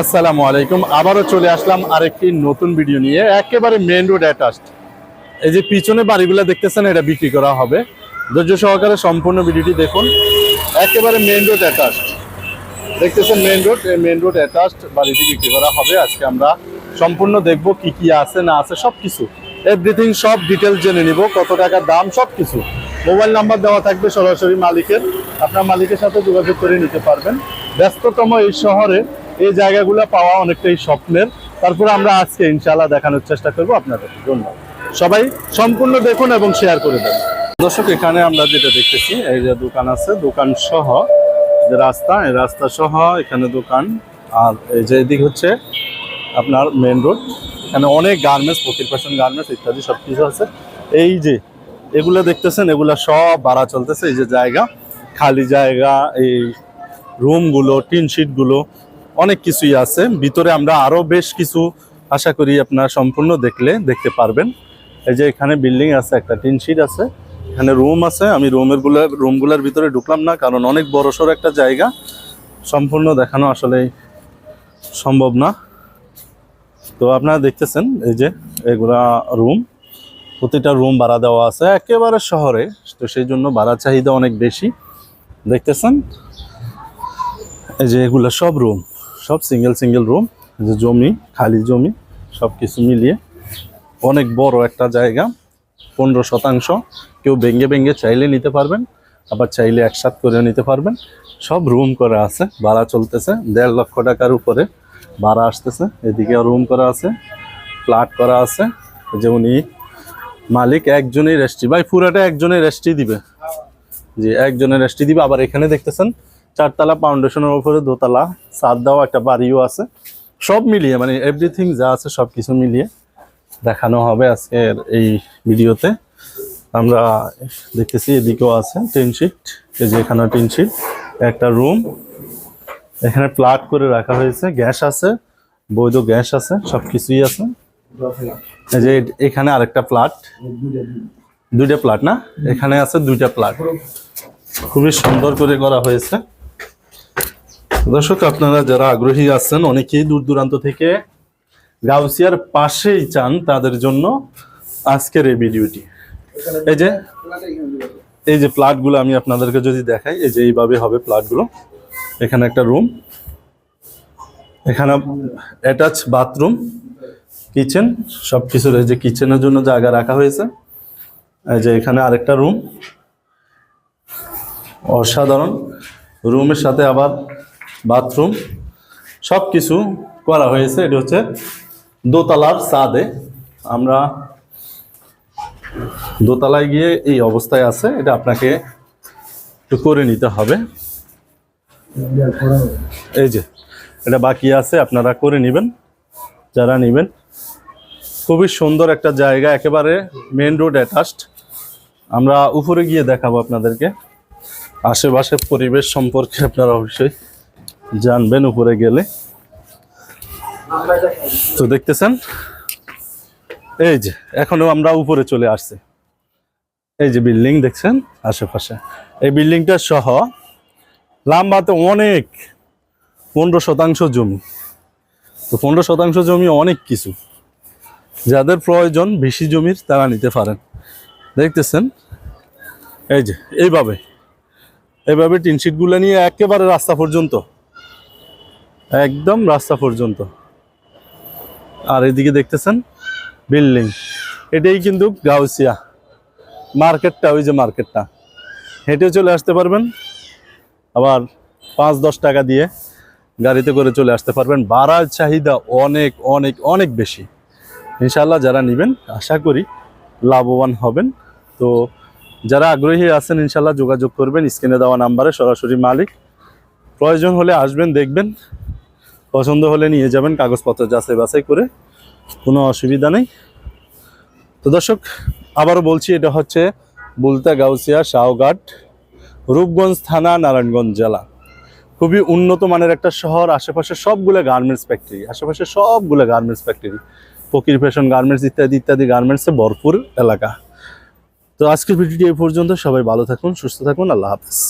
আসসালামু আলাইকুম। আবারও চলে আসলাম আরেকটি নতুন ভিডিও নিয়ে। একেবারে মেন রোড অ্যাটাচড এই যে পিছনে বাড়িগুলো দেখতেছেন, এটা বিক্রি করা হবে। ধৈর্য সহকারে সম্পূর্ণ ভিডিওটি দেখুন। একেবারে মেন রোড অ্যাটাচড দেখতেছেন মেন রোড এই মেন রোড অ্যাটাচড বাড়িটি বিক্রি করা হবে। আজকে আমরা সম্পূর্ণ দেখব কি কি আছে, না আছে সব কিছু এভরিথিং সব ডিটেলস জেনে নিব। কত টাকার দাম সব কিছু মোবাইল নাম্বার দেওয়া থাকবে সরাসরি মালিকের। আপনার মালিকের সাথে যোগাযোগ করে নিতে পারবেন। ব্যস্ততম এই শহরে এই জায়গাগুলো পাওয়া অনেকটাই স্বপ্নের। তারপরে আমরা আজকে ইনশাআল্লাহ দেখানোর চেষ্টা করব আপনাদের জন্য। সবাই সম্পূর্ণ দেখুন এবং শেয়ার করে দেন। দর্শক, এখানে আমরা যেটা দেখতেছি, এই যে দোকান আছে, দোকান সহ, যে রাস্তা, এই রাস্তা সহ এখানে দোকান। আর এই যে এদিক হচ্ছে আপনার মেন রোড এখানে অনেক গার্মেন্টস ফকির ফ্যাশন গার্মেন্টস ইত্যাদি সব কিছু আছে। এই যে এগুলো দেখতেছেন, এগুলা সব ভাড়া চলতেছে। এই যে জায়গা, খালি জায়গা, এই রুমগুলো টিন শিটগুলো অনেক কিছুই আছে। ভিতরে আমরা আরও বেশ কিছু আশা করি আপনারা সম্পূর্ণ দেখলে দেখতে পারবেন। এই যে এখানে বিল্ডিং আছে, একটা টিন শিট আছে, এখানে রুম আছে। আমি রুমেরগুলো, রুমগুলোর ভিতরে ঢুকলাম না, কারণ অনেক বড়সড় একটা জায়গা। সম্পূর্ণ দেখানো আসলে সম্ভব না। তো আপনারা দেখতেছেন, এই যে এগুলা রুম, প্রতিটা রুম ভাড়া দেওয়া আছে, একেবারে শহরে। তো সেই জন্য ভাড়া চাহিদা অনেক বেশি। দেখতেছেন? এই যে এগুলো সব রুম। সব সিঙ্গেল সিঙ্গেল রুম যে জমি, খালি জমি সব কিছু মিলিয়ে অনেক বড় একটা জায়গা, পনেরো শতাংশ। কেউ ভেঙ্গে ভেঙ্গে চাইলে নিতে পারবেন, আবার চাইলে একসাথ করে নিতে পারবেন। সব রুম করা আছে, ভাড়া চলতেছে, দেড় লক্ষ টাকার উপরে ভাড়া আসতেছে, এদিকে রুম করা আছে ফ্ল্যাট করা আছে। যে উনি মালিক একজনের রেস্ট্রি ভাই পুরাটা একজনের রেস্ট্রি দিবে। জি, একজনের রেস্ট্রি দিবে, আবার এখানে দেখতেছেন চারতলা ফাউন্ডেশনের উপরে দোতলা সাত দেওয়া একটা বাড়িও আছে। সব মিলিয়ে মানে এভরিথিং যা আছে সব কিছু মিলিয়ে দেখানো হবে আজকের এই ভিডিওতে। আমরা দেখতেছি এদিকেও আছে টিন শিট, এই যে এখানে টিন শিট, একটা রুম। এখানে প্লাট করে রাখা হয়েছে, গ্যাস আছে, বৈধ গ্যাস আছে সব কিছুই আছে। এই যে এখানে আরেকটা প্লাট দুইটা প্লাট না? এখানে আছে দুইটা প্লাট খুবই সুন্দর করে করা হয়েছে। দর্শক, আপনারা যারা আগ্রহী আছেন, অনেকেই দূর দূরান্ত থেকে গাউসিয়ার পাশেই চান তাদের জন্য আজকের এই ভিডিওটি। এই যে এই যে প্লাটগুলো আমি আপনাদেরকে যদি দেখাই, এই যে এইভাবে হবে প্লাটগুলো। এখানে একটা রুম, এখানে অ্যাটাচ বাথরুম, কিচেন সব কিছুর এই যে কিচেনের জন্য জায়গা রাখা হয়েছে। এই যে এখানে আরেকটা রুম, অসাধারণ। রুমের সাথে আবার বাথরুম সব কিছু করা হয়েছে। এটি হচ্ছে দোতলার সাদে আমরা দোতলায় গিয়ে এই অবস্থায় আছে। এটা আপনাকে একটু করে নিতে হবে। এই যে, এটা বাকি আছে, আপনারা করে নেবেন, যারা নেবেন। খুবই সুন্দর একটা জায়গা, একেবারে মেন রোড অ্যাটাচড আমরা উপরে গিয়ে দেখাবো আপনাদেরকে। আশেপাশের পরিবেশ সম্পর্কে আপনারা অবশ্যই জানবেন উপরে গেলে। তো দেখতেছেন? এই যে এখনও আমরা উপরে চলে আসছি। এই যে বিল্ডিং, দেখছেন? আশেপাশে। এই বিল্ডিংটা সহ লাম্বাতে অনেক, পনেরো শতাংশ জমি। তো পনেরো শতাংশ জমি অনেক কিছু। যাদের প্রয়োজন বেশি জমির, তারা নিতে পারেন। দেখতেছেন? এই যে, এইভাবে। এইভাবে টিনশিটগুলো নিয়ে একেবারে রাস্তা পর্যন্ত। একদম রাস্তা পর্যন্ত। আর এদিকে দেখতেছেন বিল্ডিং। এটাই কিন্তু গাউসিয়া। মার্কেটটা, ওই যে মার্কেটটা। হেঁটে চলে আসতে পারবেন। আবার পাঁচ, দশ টাকা দিয়ে গাড়িতে করে চলে আসতে পারবেন। ভাড়ার চাহিদা অনেক অনেক অনেক বেশি। ইনশাল্লাহ যারা নেবেন, আশা করি লাভবান হবেন। তো যারা আগ্রহী আছেন ইনশাল্লাহ যোগাযোগ করবেন। স্ক্রিনে দেওয়া নাম্বারে সরাসরি মালিক। প্রয়োজন হলে আসবেন, দেখবেন। পছন্দ হলে নিয়ে যাবেন, কাগজপত্র যাচাই বাছাই করে। কোনো অসুবিধা নেই। তো দর্শক, আবারও বলছি, এটা হচ্ছে বুলতা গাউসিয়া শাহঘাট রূপগঞ্জ থানা, নারায়ণগঞ্জ জেলা। খুবই উন্নত মানের একটা শহর, আশেপাশে সবগুলো গার্মেন্টস ফ্যাক্টরি আশেপাশে সবগুলো garments factory Fakir fashion garments ইত্যাদি ইত্যাদি গার্মেন্টসে ভরপুর এলাকা। তো আজকের ভিডিওটি এই পর্যন্ত, সবাই ভালো থাকুন, সুস্থ থাকুন, আল্লাহ হাফেজ।